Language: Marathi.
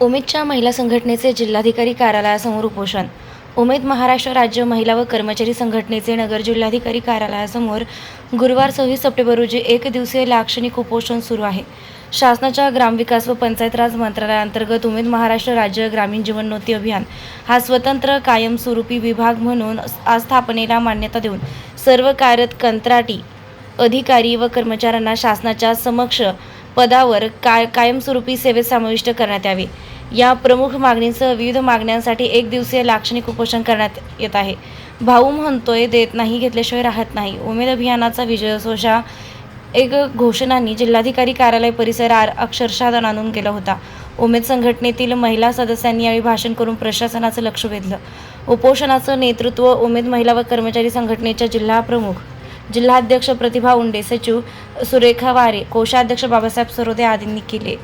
उमेदच्या महिला संघटनेचे जिल्हाधिकारी कार्यालयासमोर उपोषण. उमेद महाराष्ट्र राज्य महिला व कर्मचारी संघटनेचे नगर जिल्हाधिकारी कार्यालयासमोर गुरुवार सव्वीस सप्टेंबर रोजी एक दिवसीय लाक्षणिक उपोषण सुरू आहे. शासनाच्या ग्रामविकास व पंचायत राज मंत्रालयाअंतर्गत उमेद महाराष्ट्र राज्य ग्रामीण जीवनोन्नती अभियान हा स्वतंत्र कायमस्वरूपी विभाग म्हणून आस्थापनेला मान्यता देऊन सर्व कार्यरत कंत्राटी अधिकारी व कर्मचाऱ्यांना शासनाच्या समक्ष पदावर काय कायमस्वरूपी सेवेत समाविष्ट करण्यात यावे. या प्रमुख मागणीसह विविध मागण्यांसाठी एक दिवसीय लाक्षणिक उपोषण करण्यात येत आहे. भाऊ म्हणतोय देत नाही घेतल्याशिवाय राहत नाही. उमेद अभियानाचा विजय सोशा एक घोषणांनी जिल्हाधिकारी कार्यालय परिसर आर अक्षरशः आणून केला होता. उमेद संघटनेतील महिला सदस्यांनी यावेळी भाषण करून प्रशासनाचं लक्ष वेधलं. उपोषणाचं नेतृत्व उमेद महिला व कर्मचारी संघटनेच्या जिल्हा प्रमुख जिल्हाध्यक्ष प्रतिभा उंडे सचिव सुरेखा वारे कोषाध्यक्ष बाबासाहेब सरोदे आदींनी केले.